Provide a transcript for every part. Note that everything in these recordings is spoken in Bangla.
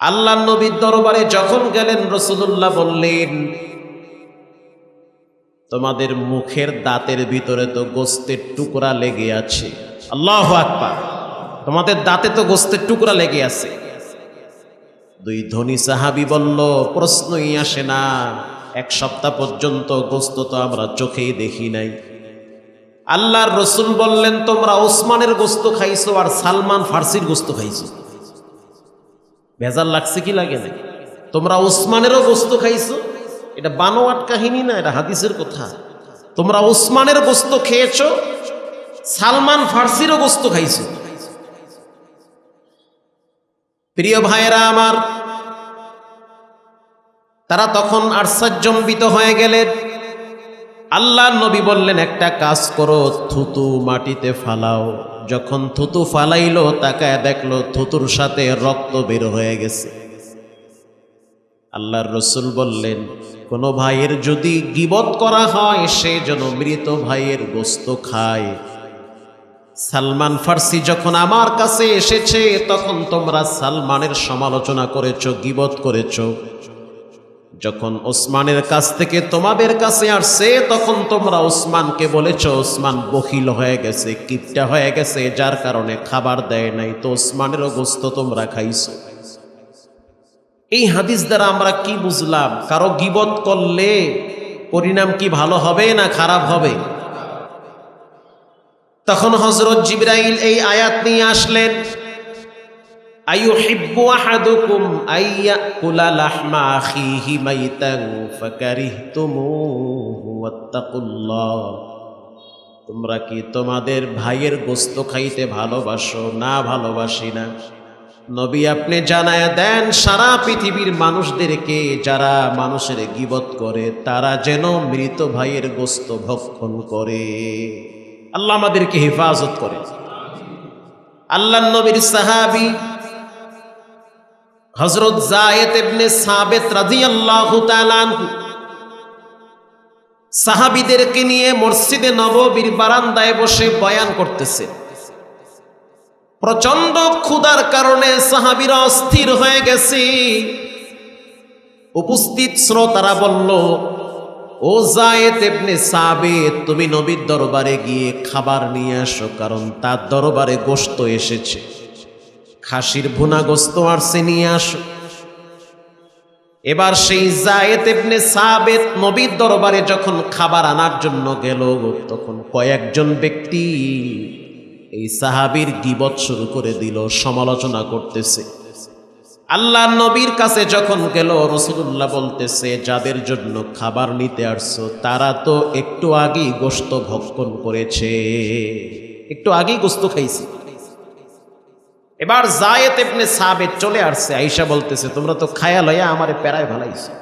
আল্লাহ নবীর দরবারে যখন গেলেন রসুল্লাহ বললেন, তোমাদের মুখের দাঁতের ভিতরে তো গোস্তের টুকরা লেগে আছে। আল্লাহ আকবার। তোমাদের দাঁতে তো গোস্তের টুকরা লেগে আছে। দুই ধনী সাহাবি বলল, প্রশ্নই আসে না। এক সপ্তাহ পর্যন্ত গোস্ত তো আমরা চোখেই দেখি নাই। আল্লাহর রসুল বললেন, তোমরা ওসমানের গোস্ত খাইছো আর সালমান ফার্সির গোস্ত খাইছো। ভেজাল লাগছে কি লাগে না? তোমরা ওসমানেরও গোস্ত খাইছো? এটা বানোয়াট কাহিনী না, এটা হাদিসের কথা। তোমরা ওসমানের গোস্ত খেয়েছো? সালমান ফার্সিরও গোস্ত খাইছো? প্রিয় ভাইয়েরা আমার, তারা তখন আশ্চর্যম্বিত হয়ে গেলেন। আল্লাহ নবী বললেন, একটা কাজ করো, থুতু মাটিতে ফালাও। যখন থুতু ফালাইলো, তাকায় দেখল থুতুর সাথে রক্ত বের হয়ে গেছে। আল্লাহর রসুল বললেন, কোনো ভাইয়ের যদি গিবত করা হয়, সে যেন মৃত ভাইয়ের গোস্ত খায়। সালমান ফার্সি যখন আমার কাছে এসেছে, তখন তোমরা সালমানের সমালোচনা করেছ, গিবত করেছ। যখন ওসমানের কাছ থেকে তোমাদের কাছে আসছে, তখন তোমরা ওসমানকে বলেছ, ওসমান বখিল হয়ে গেছে, কিপটা হয়ে গেছে, যার কারণে খাবার দেয় নাই, তো ওসমানেরও গোস্ত তোমরা খাইছো। এই হাদিস দ্বারা আমরা কি বুঝলাম? কারও গিবত করলে পরিণাম কি ভালো হবে না খারাপ হবে? তখন হজরত জিব্রাইল এই আয়াত নিয়ে আসলেন। তোমরা কি তোমাদের ভাইয়ের গোস্ত খাইতে ভালোবাসো? না, ভালোবাসি না। নবী আপনি জানায় দেন, সারা পৃথিবীর মানুষদেরকে যারা মানুষের গিবত করে, তারা যেন মৃত ভাইয়ের গোস্ত ভক্ষণ করে। আল্লাহ আমাদেরকে হেফাজত করে। আল্লাহ নবীর সাহাবি হজরত জায়েদ ইবনে সাবেত তাআলা আনহু সাহাবীদেরকে নিয়ে মসজিদে নববীর বারান্দায় বসে বয়ান করতেছে। প্রচণ্ড ক্ষুধার কারণে সাহাবীরা অস্থির হয়ে গেছে। উপস্থিত শ্রোতারা বলল, ও জায়েদ ইবনে সাবেত, তুমি নবীর দরবারে গিয়ে খাবার নিয়ে আসো, কারণ তার দরবারে গোস্ত এসেছে। খাসির ভুনা গোস্ত আসছে নিয়ে আসো। এবার সেই জায়েদ ইবনে সাবেত নবীর দরবারে যখন খাবার আনার জন্য গেল তখন কয়েকজন ব্যক্তি এই সাহাবীর গিবত শুরু করে দিল, সমালোচনা করতেছে। আল্লাহ নবীর কাছে যখন গেল রসুল্লাহ বলতেছে, যাদের জন্য খাবার নিতে আসছো, তারা তো একটু আগেই গোস্ত ভক্ষণ করেছে। একটু আগেই গোস্ত খাইছে। এবার জায়েত এমনি সাবেত চলে আসছে আইসা বলতেছে, তোমরা তো খায়া লইয়া আমারে প্যারায় ভালাইছো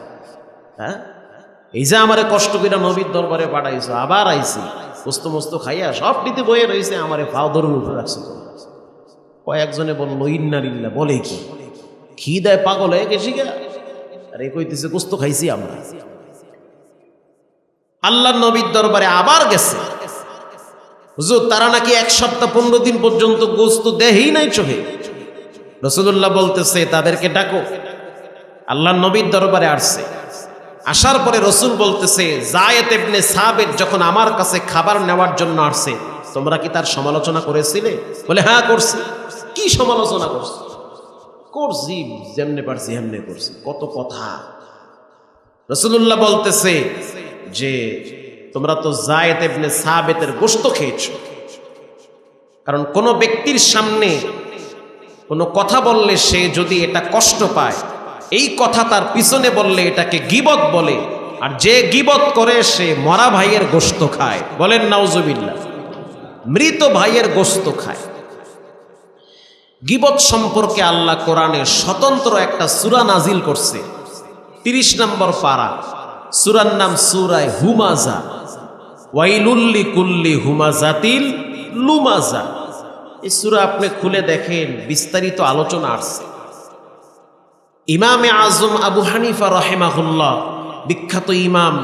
হ্যাঁ? এই যে আমারে কষ্ট করে নবীর দরবারে পাঠাইছো, আবার আইছি গোস্ত মস্ত খাইয়া সব নিতে বয়ে রয়েছে আমারে পাও ধরুন উপরে রাখছো কয়েকজনে বলল ইন্নারিল্লা বলে কি? খিদায় পাগল হয়ে গেছি গা। আর এ কইতেছে গোস্ত খাইছি আমরা। আল্লাহ নবীর দরবারে আবার গেছে। হুজুর, তারা নাকি এক সপ্তাহ পনেরো দিন পর্যন্ত গোস্ত দেহেই নাই চোখে। রসুল্লাহ বলতেছে, তাদেরকে ডাকো। আল্লাহ নবীর দরবারে আসছে। আসার পরে রসুল বলতেছে জায়েত এবনে সাবেদ যখন আমার কাছে খাবার নেওয়ার জন্য আসছে, তোমরা কি তার সমালোচনা করেছিলে? বলে হ্যাঁ করছি। কি সমালোচনা করছি? করছি, যেমনে পারছি হেমনে করছি। কত কথা। রসুল্লাহ বলতেছে যে তোমরা তো জায়েদ এবনে সাবেতের গোস্ত খেয়েছ। কারণ কোনো ব্যক্তির সামনে কোনো কথা বললে সে যদি এটা কষ্ট পায়, এই কথা তার পিছনে বললে এটাকে গিবত বলে, আর যে গিবত করে সে মরা ভাইয়ের গোস্ত খায়। বলেন, নাউজুবিল্লাহ, মৃত ভাইয়ের গোস্ত খায়। গিবত সম্পর্কে আল্লাহ কোরআনে স্বতন্ত্র একটা সুরা নাজিল করছে, তিরিশ নম্বর পারা। সুরার নাম সুরায় হুমাজা ওয়াইলুল্লি কুল্লি হুমাজাতিল লুমাজা। এই সুরা আপনি খুলে দেখেন, বিস্তারিত আলোচনা আসছে। ইমামে আজম আবু হানিফা রহেমাহুল্লাহ, বিখ্যাত ইমাম,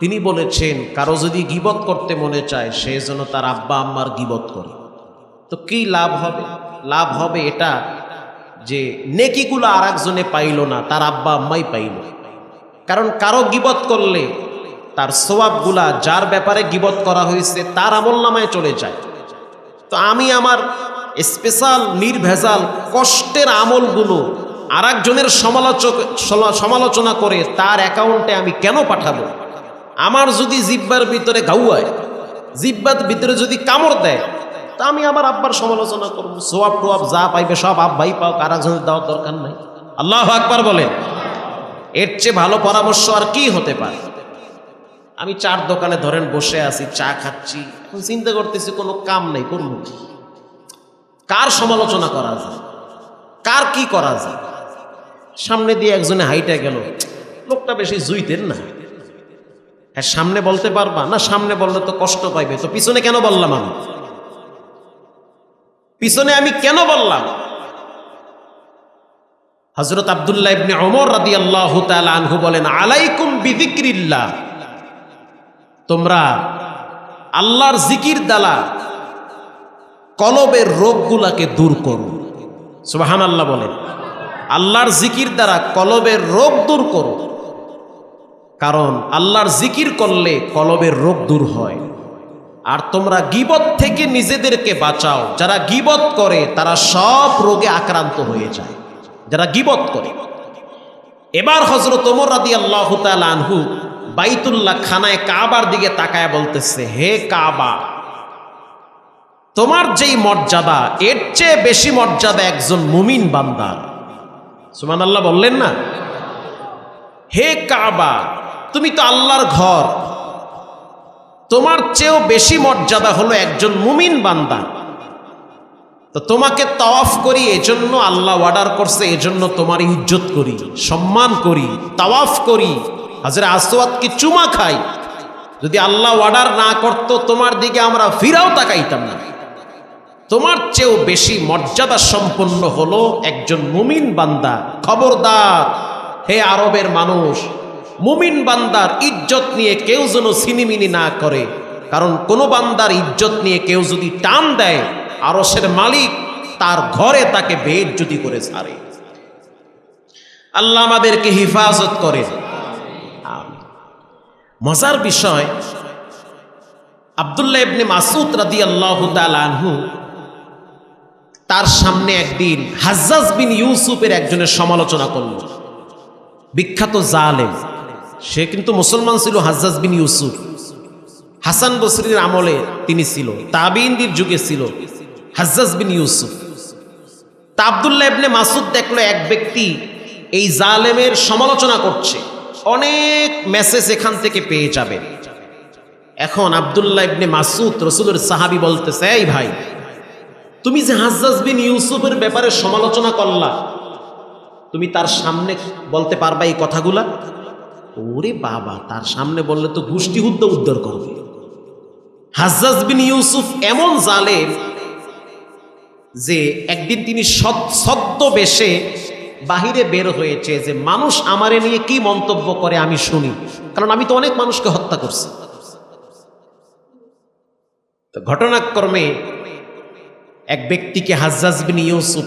তিনি বলেছেন, কারও যদি গিবত করতে মনে চায়, সে যেন তার আব্বা আম্মার গিবত করে। তো কি লাভ হবে? লাভ হবে এটা যে নেকিগুলো আর একজনে পাইল না, তার আব্বা আম্মাই পাইল। কারণ কারও গিবত করলে তার সোয়াবগুলা যার ব্যাপারে গিবত করা হয়েছে তার আমল নামায় চলে যায়। তো আমি আমার স্পেশাল, নির্ভেজাল, কষ্টের আমলগুলো আর একজনের সমালোচক সমালোচনা করে তার অ্যাকাউন্টে আমি কেন পাঠাবো? আমার যদি জিব্বার ভিতরে গাউয়ায়, জিব্বার ভিতরে যদি কামড় দেয়, তা আমি আমার আব্বার সমালোচনা করব। সোয়াব টোয়াব যা পাইবে সব আব্বাই পাও আর একজনের দেওয়ার দরকার নাই। আল্লাহ আকবার বলেন, এর চেয়ে ভালো পরামর্শ আর কি হতে পারে? আমি চার দোকানে ধরেন বসে আছি, চা খাচ্ছি, এখন চিন্তা করতেছি কোনো কাম নেই, করব কি? কার সমালোচনা করা যায়? কার কি করা যায়? সামনে দিয়ে একজনে হাইটা গেল, লোকটা বেশি জুইতেন না। হ্যাঁ সামনে বলতে পারবা? না, সামনে বললে তো কষ্ট পাইবে। তো পিছনে কেন বললাম আমি? পিছনে আমি কেন বললাম? হজরত আবদুল্লাহ ইবনে ওমর রাদি আল্লাহ আনহু বলেন, আলাইকুম বিদিক্রিল্লাহ তোমরা আল্লাহর জিকির দ্বারা কলবের রোগগুলাকে দূর করো। সুবাহান আল্লাহ বলেন। আল্লাহর জিকির দ্বারা কলবের রোগ দূর করো। কারণ আল্লাহর জিকির করলে কলবের রোগ দূর হয়। আর তোমরা গিবত থেকে নিজেদেরকে বাঁচাও। যারা গিবত করে, তারা সব রোগে আক্রান্ত হয়ে যায়। যারা গিবত করে। এবার হজরত ওমর রাদি আল্লাহ আনহু বাইতুল্লাহ খানায় কাবার দিকে তাকায় বলতেছে, হে কাবা, তোমার যেই মর্যাদা, এর চেয়ে বেশি মর্যাদা একজন মুমিন বান্দার সুমান আল্লাহ বললেন না? হে কাবা, তুমি তো আল্লাহর ঘর। তোমার চেয়েও বেশি মর্যাদা হলো একজন মুমিন বান্দা। তো তোমাকে তাওয়াফ করি, এজন্য আল্লাহ অর্ডার করছে, এজন্য তোমার ইজ্জত করি, সম্মান করি, তাওয়াফ করি। হাজরে আসওয়াদকে চুমা খাই যদি আল্লাহ অর্ডার না করতো, তোমার দিকে আমরা ফিরাও তাকাইতাম না। তোমার চেয়েও বেশি মর্যাদা সম্পন্ন হলো একজন মুমিন বান্দা। খবরদার, হে আরবের মানুষ, মুমিন বান্দার ইজ্জত নিয়ে কেউ যেন সিনিমিনি না করে। কারণ কোনো বান্দার ইজ্জত নিয়ে কেউ যদি টান দেয় আরসের মালিক তার ঘরে তাকে বেজ্জতি করে ছাড়ে। আল্লাহ আমাদেরকে হিফাজত করে। মজার বিষয়, আবদুল্লাহ ইবনে মাসুদ রাদি আল্লাহ আনহু তার সামনে একদিন হাজ্জাজ বিন ইউসুফের একজনের সমালোচনা করল। বিখ্যাত জালেম, সে কিন্তু মুসলমান ছিল হাজ্জাজ বিন ইউসুফ। হাসান বসরির আমলে তিনি ছিল তাবিনদির যুগে ছিল হাজ্জাজ বিন ইউসুফ। তা আবদুল্লাহ ইবনে মাসুদ দেখল এক ব্যক্তি এই জালেমের সমালোচনা করছে। অনেক মেসেজ এখান থেকে পেয়ে যাবে। এখন আবদুল্লাহ ইবনে মাসুদ রসুলের সাহাবি বলতেছে, এই ভাই, তুমি যে হাজ্জাজ বিন ইউসুফের ব্যাপারে সমালোচনা করলা, তুমি তার সামনে বলতে পারবা এই কথাগুলা? ওরে বাবা, তার সামনে বললে তো গোষ্ঠী হুদ্দ উদ্ধার করবে। হাজ্জাজ বিন ইউসুফ এমন জালেম যে একদিন তিনি সদ- সদ্য বেশে বাহিরে বের হয়েছে যে মানুষ আমারে নিয়ে কি মন্তব্য করে আমি শুনি। কারণ আমি তো অনেক মানুষকে হত্যা করছি। ঘটনাক্রমে এক ব্যক্তিকে হাজ্জাজ বিন ইউসুফ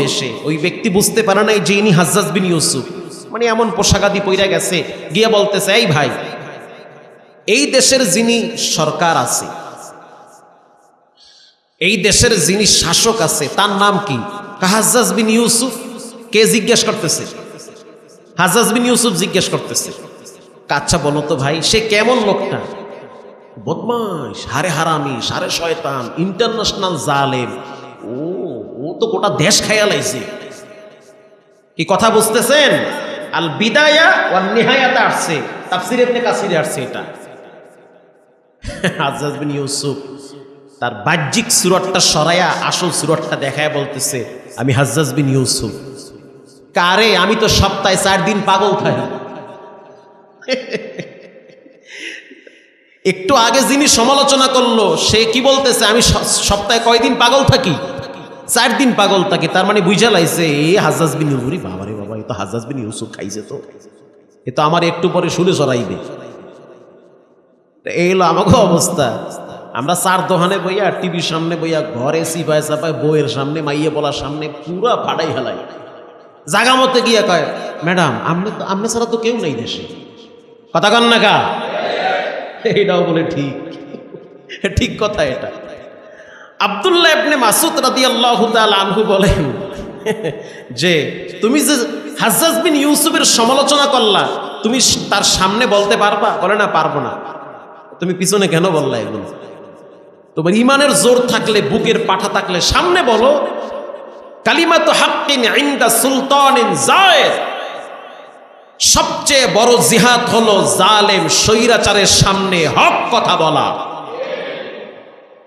বেশে ওই ব্যক্তি বুঝতে পারে নাই যে ইনি হাজ্জাজ বিন ইউসুফ। মানে এমন পোশাকাদি পইরা গেছে, গিয়ে বলতেছে, এই ভাই, এই দেশের যিনি সরকার আছে, এই দেশের যিনি শাসক আছে, তার নাম কি হাজ্জাজ বিন ইউসুফ? কে জিজ্ঞেস করতেছে? হাজ্জাজ বিন ইউসুফ জিজ্ঞেস করতেছে। আচ্ছা বলো তো ভাই, সে কেমন লোকটা? বদমাস হারে হারামি সারে শয়তান, ইন্টারন্যাশনাল জালেম। ও ও তো গোটা দেশ খাইয়া লাইছে। কি কথা বুঝতেছেন? আল বিদায়া ওয়াল নিহায়াতে আসছে। তাফসির ইবনে কাসিরে আসছে এটা। আজাজ বিন ইউসুফ তার বাহ্যিক সুরতটা সরাইয়া, আসল সুরতটা দেখায় বলতেছে, আমি হাজ্জাজ বিন ইউসুফ। কারে? আমি তো সপ্তাহে চার দিন পাগল থাকি একটু আগে যিনি সমালোচনা করল, সে কি বলতেছে? আমি সপ্তাহে কয়দিন পাগল থাকি? চার দিন পাগল থাকি, তার মানে বুঝা লাইছে, এ হাজাজ বিন ইউসুফ বাবারে বাবা এ তো হাজাজ বিন ইউসুফ খাইছে তো। এ তো আমার একটু পরে সরাইবে। তা এই হলো আমাকে অবস্থা। আমরা চার দোকানে বইয়া টিভির সামনে বইয়া ঘরে সিপায় চাপায় বইয়ের সামনে, মাইয়ে বলার সামনে পুরা ফাটাই হেলাই জাগা মতে গিয়া কয়, ম্যাডাম আপনি তো আপনি ছাড়া তো কেউ নেই দেশে। কথা কন না কা? এইটাও বলে ঠিক। ঠিক কথা এটা। আবদুল্লাহ ইবনে মাসুদ রাদিয়াল্লাহু তাআলা আনহু বলেন, যে, তুমি যে হাজ্জাজ বিন ইউসুফের সমালোচনা করলা, তুমি তার সামনে বলতে পারবা? বলে, না, পারব না। তুমি পিছনে কেন বললা এগুলো? তোমার ইমানের জোর থাকলে, বুকের পাঠা থাকলে সামনে বলো কালিমাত হাক্কিন ইনদা সুলতানিন জায়েদ। সবচেয়ে বড় জিহাদ হলো জালেম স্বৈরাচারের সামনে হক কথা বলা।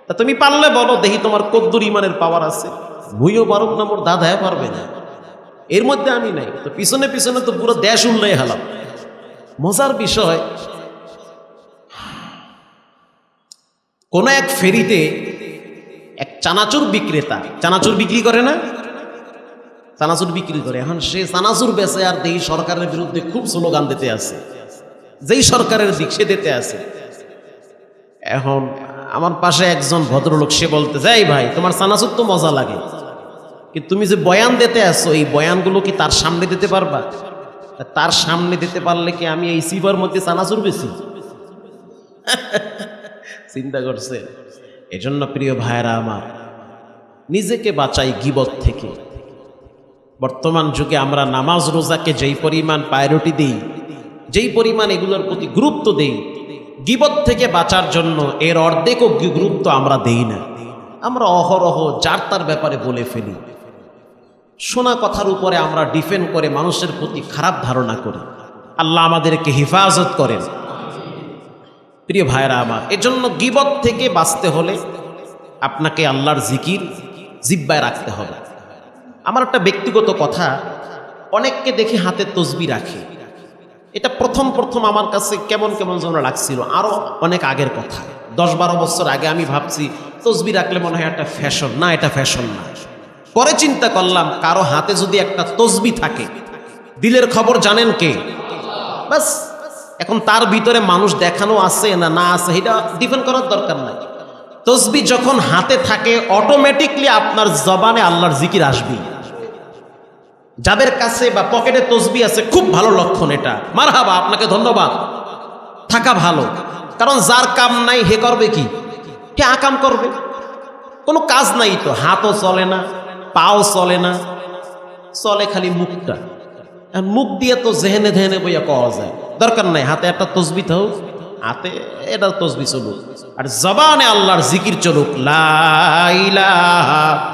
তা তুমি পারলে বলো, দেখি তোমার কদ্দুর ইমানের পাওয়ার আছে। ভুইও পারব না মোর দাদায় পারবে না। এর মধ্যে আমি নাই, তো পিছনে পিছনে তো পুরো দেশ উল্লাই হেলাম। মজার বিষয়, কোন এক ফেরিতে এক চানাচুর বিক্রেতা, চানাচুর বিক্রি করে না? চানাচুর বিক্রি করে। এখন সে চানাচুর বেচে আর দেই সরকারের বিরুদ্ধে খুব স্লোগান দিতে আছে, যেই সরকারের দিক সে দিতে আছে। এখন আমার পাশে একজন ভদ্রলোক, সে বলতে, যাই ভাই, তোমার চানাচুর তো মজা লাগে। কিন্তু তুমি যে বয়ান দিতে আসো এই বয়ানগুলো কি তার সামনে দিতে পারবা? তার সামনে দিতে পারলে কি আমি এই সিবার মধ্যে চানাচুর বেশি চিন্তা করছে। এজন্য প্রিয় ভাইরা আমার, নিজেকে বাঁচাই গিবত থেকে। বর্তমান যুগে আমরা নামাজ রোজাকে যেই পরিমাণ প্রায়োরিটি দিই, যেই পরিমাণ এগুলোর প্রতি গুরুত্ব দেই, গিবত থেকে বাঁচার জন্য এর অর্ধেকও গুরুত্ব আমরা দেই না। আমরা অহরহ যার তার ব্যাপারে বলে ফেলি। শোনা কথার উপরে আমরা ডিফেন্ড করে মানুষের প্রতি খারাপ ধারণা করি। আল্লাহ আমাদেরকে হেফাজত করেন। প্রিয় ভাইরা আমার, এজন্য গিবত থেকে বাঁচতে হলে আপনাকে আল্লাহর জিকির জিব্বায় রাখতে হবে। আমার একটা ব্যক্তিগত কথা, অনেককে দেখে হাতে তসবি রাখে। এটা প্রথম প্রথম আমার কাছে কেমন কেমন যেন লাগছিল। আরও অনেক আগের কথা। দশ বারো বছর আগে আমি ভাবছি, তসবি রাখলে মনে হয় একটা ফ্যাশন না, এটা ফ্যাশন না। পরে চিন্তা করলাম, কারও হাতে যদি একটা তসবি থাকে, দিলের খবর জানেন কে? বাস, এখন তার ভিতরে মানুষ দেখানো আছে না না আছে, এটা ডিপেন্ড করার দরকার নাই। তসবি যখন হাতে থাকে অটোমেটিকলি আপনার জবানে আল্লাহর জিকির আসবেই। যাদের কাছে বা পকেটে তসবি আছে, খুব ভালো লক্ষণ এটা। মার মারহাবা, আপনাকে ধন্যবাদ। থাকা ভালো। কারণ যার কাম নাই, হে করবে কি? হে আকাম করবে। কোনো কাজ নাই তো, হাতও চলে না, পাও চলে না, চলে খালি মুখটা। মুখ দিয়ে তো জেহেনে ধেহেনে বইয়া কওয়া যায়। দরকার নাই, হাতে একটা তসবি থাক হাতে এটা তসবি চলুক। আর জবানে আল্লাহর জিকির চলুক লাইলাহা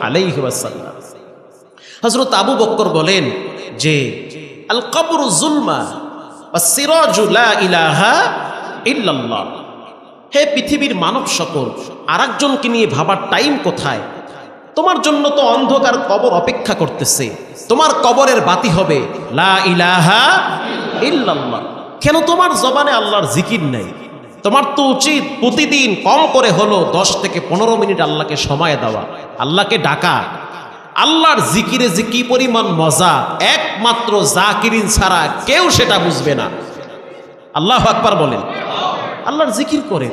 আলাইহি ওয়াসাল্লাম। হযরত আবু বকর বলেন যে আল কবর জুলমা বা ইলাহা ইল্লাল্লাহ। হে পৃথিবীর মানব সকল, আরেকজনকে নিয়ে ভাবার টাইম কোথায়? তোমার জন্য তো অন্ধকার কবর অপেক্ষা করতেছে। তোমার কবরের বাতি হবে লা ইলাহা ইল্লাল্লাহ। কেন তোমার জবানে আল্লাহর জিকির নেই? তোমার তো উচিত প্রতিদিন কম করে হলো দশ থেকে পনেরো মিনিট আল্লাহকে সময় দেওয়া। আল্লাহকে ডাকা। আল্লাহর জিকিরে যে কি পরিমাণ মজা, একমাত্র জাকিরিন ছাড়া কেউ সেটা বুঝবে না। আল্লাহ আকবার বলেন। আল্লাহর জিকির করেন।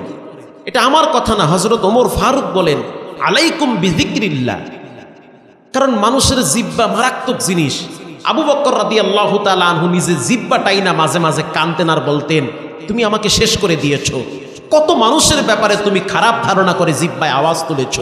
এটা আমার কথা না হজরত ওমর ফারুক বলেন, আলাইকুম বিজিক্রিল্লাহ কারণ মানুষের জিব্বা মারাত্মক জিনিস। আবু বক্কর রাদি আল্লাহ আনহু নিজে জিব্বাটাই না মাঝে মাঝে কানতেন আর বলতেন তুমি আমাকে শেষ করে দিয়েছ। কত মানুষের ব্যাপারে তুমি খারাপ ধারণা করে জিব্বায় আওয়াজ তুলেছ।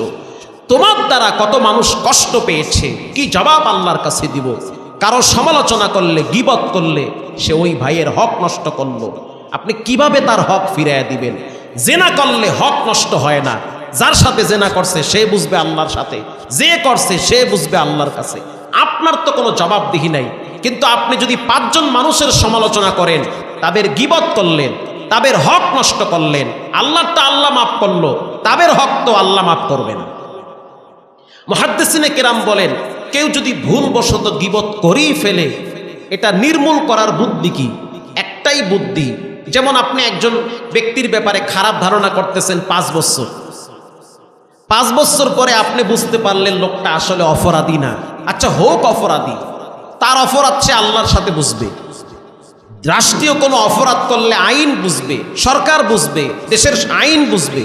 তোমার দ্বারা কত মানুষ কষ্ট পেয়েছে, কি জবাব আল্লাহর কাছে দিব? কারও সমালোচনা করলে, গিবত করলে, সে ওই ভাইয়ের হক নষ্ট করল। আপনি কীভাবে তার হক ফিরাইয়া দিবেন? জেনা করলে হক নষ্ট হয় না। যার সাথে জেনা করছে, সে বুঝবে আল্লাহর সাথে। যে করছে, সে বুঝবে আল্লাহর কাছে। আপনার তো কোনো জবাবদিহি নাই। কিন্তু আপনি যদি পাঁচজন মানুষের সমালোচনা করেন তাদের গিবত করলেন, তাদের হক নষ্ট করলেন আল্লাহটা আল্লাহ মাফ করল, তাদের হক তো আল্লাহ মাফ করবে না কেরাম বলেন, কেউ যদি ভুলবশত গিবত করেই ফেলে, এটা নির্মূল করার বুদ্ধি কি? একটাই বুদ্ধি, যেমন আপনি একজন ব্যক্তির ব্যাপারে খারাপ ধারণা করতেছেন পাঁচ বছর। পাঁচ বছর পরে আপনি বুঝতে পারলেন লোকটা আসলে অপরাধী না। আচ্ছা হোক অপরাধী, তার অপরাধ সে আল্লাহর সাথে বুঝবে। রাষ্ট্রীয় কোনো অপরাধ করলে আইন বুঝবে, সরকার বুঝবে, দেশের আইন বুঝবে।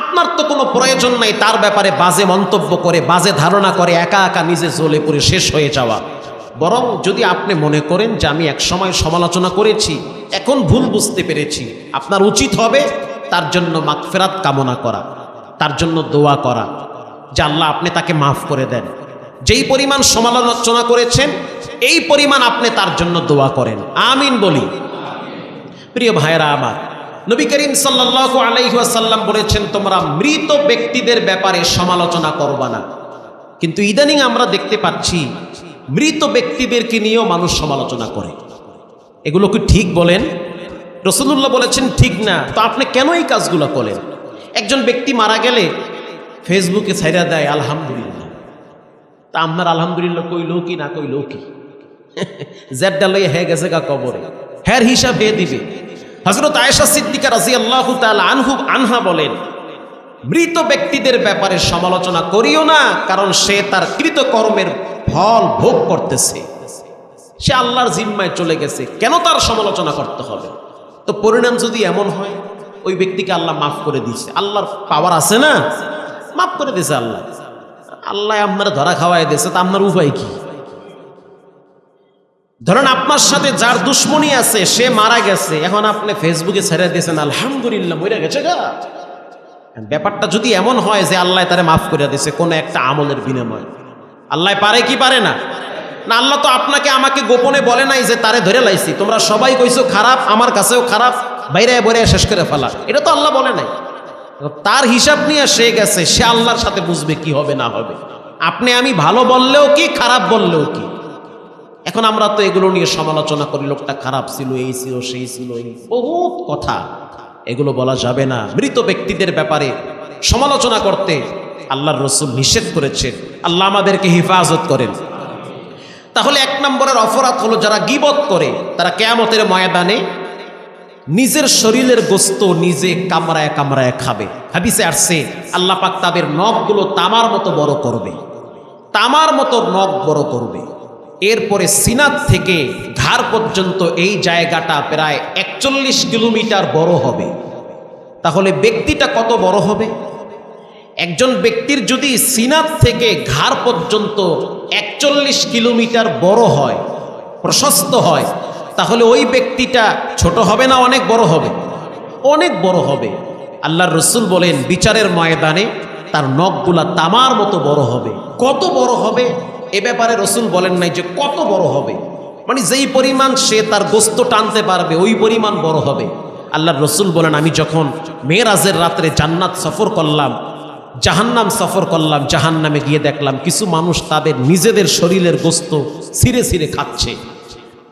আপনার তো কোনো প্রয়োজন নাই তার ব্যাপারে বাজে মন্তব্য করে, বাজে ধারণা করে, একা একা নিজে জ্বলে পড়ে শেষ হয়ে যাওয়া। বরং যদি আপনি মনে করেন যে আমি এক সময় সমালোচনা করেছি, এখন ভুল বুঝতে পেরেছি, আপনার উচিত হবে তার জন্য মাগফেরাত কামনা করা, তার জন্য দোয়া করা, যে আল্লাহ আপনি তাকে মাফ করে দেন। যেই পরিমাণ সমালোচনা করেছেন, এই পরিমাণ আপনি তার জন্য দোয়া করেন। আমিন বলি। প্রিয় ভাইয়েরা আমার, নবী করিম সাল্লাল্লাহু আলাইহি ওয়াসাল্লাম বলেছেন, তোমরা মৃত ব্যক্তিদের ব্যাপারে সমালোচনা করবা না। কিন্তু ইদানিং আমরা দেখতে পাচ্ছি, মৃত ব্যক্তিদেরকে নিয়েও মানুষ সমালোচনা করে। এগুলো কি ঠিক বলেন? রসুল্লাহ বলেছেন, ঠিক না। তো আপনি কেন এই কাজগুলো করেন? একজন ব্যক্তি মারা গেলে ফেসবুকে ছাইরা দেয়, আলহামদুলিল্লাহ। তা আপনার আলহামদুলিল্লাহ কইলো কি, না কইলো কি? জেডটা লইয়া হে গেছে গা কবরে। হ্যার হিসাব হে দিবে। হজরত আয়েশা সিদ্দিকা রাজি আল্লাহ আনহু, আনহা বলেন, মৃত ব্যক্তিদের ব্যাপারে সমালোচনা করিও না, কারণ সে তার কৃতকর্মের ফল ভোগ করতেছে। সে আল্লাহর জিম্মায় চলে গেছে। কেন তার সমালোচনা করতে হবে? তো পরিণাম যদি এমন হয়, ওই ব্যক্তিকে আল্লাহ মাফ করে দিয়েছে। আল্লাহর পাওয়ার আছে না? মাফ করে দিয়েছে আল্লাহ। আল্লাহ আপনার ধরা খাওয়াই দিয়েছে, তা আপনার উপায় কি? ধরেন আপনার সাথে যার দুশ্মনী আছে, সে মারা গেছে, এখন আপনি ফেসবুকে ছেড়ে দিয়েছেন, আলহামদুলিল্লাহ, মরে গেছে গা। ব্যাপারটা যদি এমন হয় যে আল্লাহ তারে মাফ করে দিয়েছে, কোনো একটা আমলের বিনিময়। আল্লাহ পারে কি পারে না? না, আল্লাহ তো আপনাকে আমাকে গোপনে বলে নাই যে তারে ধরে লাইছি। তোমরা সবাই কইছো খারাপ, আমার কাছেও খারাপ, বাইরে বরে শেষ করে ফেলা। এটা তো আল্লাহ বলে নাই। তার হিসাব নিয়ে সে গেছে, সে আল্লাহর সাথে বুঝবে কি হবে, না হবে। আপনি আমি ভালো বললেও কি, খারাপ বললেও কি? এখন আমরা তো এগুলো নিয়ে সমালোচনা করি, লোকটা খারাপ ছিল, এই ছিল, সেই ছিল, এই বহুত কথা। এগুলো বলা যাবে না। মৃত ব্যক্তিদের ব্যাপারে সমালোচনা করতে আল্লাহর রসুল নিষেধ করেছেন। আল্লাহ আমাদেরকে হেফাজত করেন। তাহলে এক নম্বরের অপরাধ হলো যারা গিবত করে, তারা কেয়ামতের ময়দানে নিজের শরীরের গোস্ত নিজে কামড়ায় কামড়ায় খাবে। হাদিসে আসছে, আল্লাহ পাক তাদের নখগুলো তামার মতো বড় করবে। তামার মতো নখ বড় করবে। এরপরে সিনাত থেকে ঘাড় পর্যন্ত এই জায়গাটা প্রায় একচল্লিশ কিলোমিটার বড় হবে। তাহলে ব্যক্তিটা কত বড় হবে? একজন ব্যক্তির যদি সিনাত থেকে ঘাড় পর্যন্ত একচল্লিশ কিলোমিটার বড় হয়, প্রশস্ত হয় তাহলে ওই ব্যক্তিটা ছোট হবে না অনেক বড় হবে? অনেক বড় হবে। আল্লাহর রসুল বলেন, বিচারের ময়দানে তার নখগুলা তামার মতো বড় হবে। কত বড় হবে? এ ব্যাপারে রসুল বলেন নাই যে কত বড় হবে। মানে যেই পরিমাণ সে তার গোস্ত টানতে পারবে, ওই পরিমাণ বড় হবে। আল্লাহর রসুল বলেন, আমি যখন মেয়েরাজের রাত্রে জান্নাত সফর করলাম, জাহান্নাম সফর করলাম, জাহান্নামে গিয়ে দেখলাম, কিছু মানুষ তাদের নিজেদের শরীরের গোস্ত ছিঁড়ে ছিঁড়ে খাচ্ছে।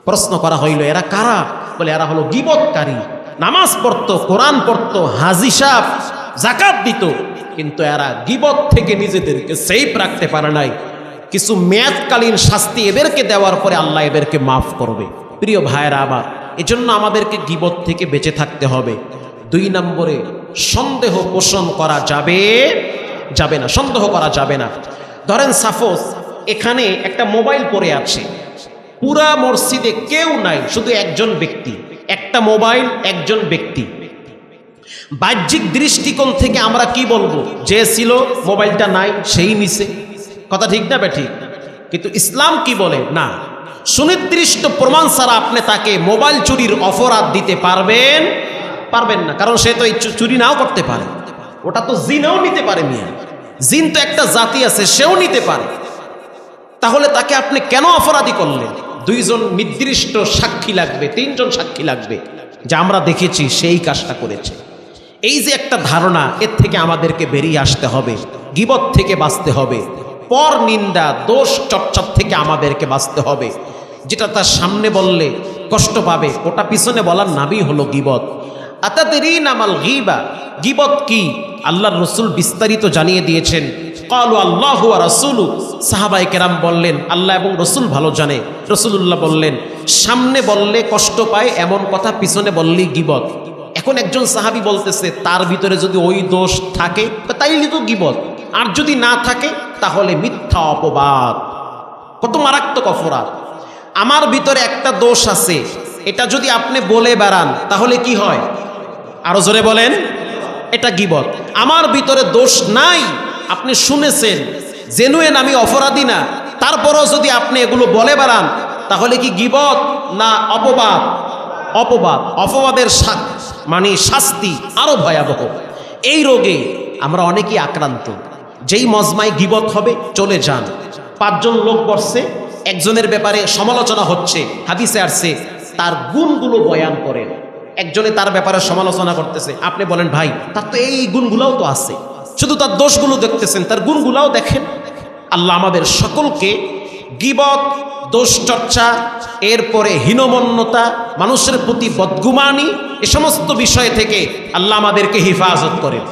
প্রশ্ন করা হইল, এরা কারা? বলে, এরা হলো গিবতকারী নামাজ পড়তো, কোরআন পড়তো, হাজি সাহ জাকাত দিত, কিন্তু এরা গিবত থেকে নিজেদেরকে সেফ রাখতে পারে নাই। কিছু মেয়াদকালীন শাস্তি এদেরকে দেওয়ার পরে আল্লাহ এদেরকে মাফ করবে। প্রিয় ভাইয়েরা আমার, এজন্য আমাদেরকে গিবত থেকে বেঁচে থাকতে হবে। দুই নম্বরে, সন্দেহ পোষণ করা যাবে যাবে না, সন্দেহ করা যাবে না। ধরেন সাপোজ এখানে একটা মোবাইল পড়ে আছে। পুরা মসজিদে কেউ নাই, শুধু একজন ব্যক্তি। একটা মোবাইল, একজন ব্যক্তি। বাহ্যিক দৃষ্টিকোণ থেকে আমরা কি বলব? যে ছিল, মোবাইলটা নাই, সেই নিছে কথা ঠিক না ঠিক কিন্তু ইসলাম কি বলে? না। সুনির্দিষ্ট প্রমাণ ছাড়া আপনি তাকে মোবাইল চুরির অপরাধ দিতে পারবেন পারবেন না। কারণ সে তো চুরি নাও করতে পারে। ওটা তো জিনেও নিতে পারে মিয়া। জিন তো একটা জাতি আছে, সেও নিতে পারে। তাহলে তাকে আপনি কেন অপরাধী করলেন? দুইজন নির্দিষ্ট সাক্ষী লাগবে, তিনজন সাক্ষী লাগবে, যা আমরা দেখেছি সেই কাজটা করেছে। এই যে একটা ধারণা, এর থেকে আমাদেরকে বেরিয়ে আসতে হবে, গিবত থেকে বাঁচতে হবে, পর নিন্দা, দোষ, চর্চার থেকে আমাদেরকে বাঁচতে হবে, যেটা তার সামনে বললে কষ্ট পাবে, ওটা পিছনে বলার নামই হলো গিবত। আতাদেরিন আমাল গিবা, গিবত কি? আল্লাহর রসুল বিস্তারিত জানিয়ে দিয়েছেন কালু আল্লাহ রাসুলু। সাহাবাই কেরাম বললেন, আল্লাহ এবং রসুল ভালো জানে। রসুল্লাহ বললেন, সামনে বললে কষ্ট পায়, এমন কথা পিছনে বললেই গিবত। এখন একজন সাহাবি বলতেছে, তার ভিতরে যদি ওই দোষ থাকে তাইলে তো গিবত। আর যদি না থাকে, তাহলে মিথ্যা অপবাদ। কত মারাত্মক অপরাধ। আমার ভিতরে একটা দোষ আছে, এটা যদি আপনি বলে বেড়ান, তাহলে কি হয়? আরও জোরে বলেন, এটা গিবত। আমার ভিতরে দোষ নাই আপনি শুনেছেন জেনুয়েন আমি অপরাধী না। তারপরও যদি আপনি এগুলো বলে বেড়ান, তাহলে কি গিবত না অপবাদ? অপবাদ, অপবাদের মানে শাস্তি আরও ভয়াবহ। এই রোগে আমরা অনেকেই আক্রান্ত। যেই মজমায় গিবত হবে, চলে যান। পাঁচজন লোক বসছে, একজনের ব্যাপারে সমালোচনা হচ্ছে, হাদিসে আসছে, তার গুণগুলো বয়ান করেন। একজনে তার ব্যাপারে সমালোচনা করতেছে। আপনি বলেন, ভাই, তার তো এই গুণগুলোও তো আছে। শুধু তার দোষগুলো দেখতেছেন, তার গুণগুলাও দেখেন। আল্লাহ আমাদের সকলকে গিবত দোষ চর্চা এরপরে হীনমন্যতা, মানুষের প্রতি বদগুমানি, এ সমস্ত বিষয় থেকে আল্লাহ আমাদেরকে হেফাজত করেন।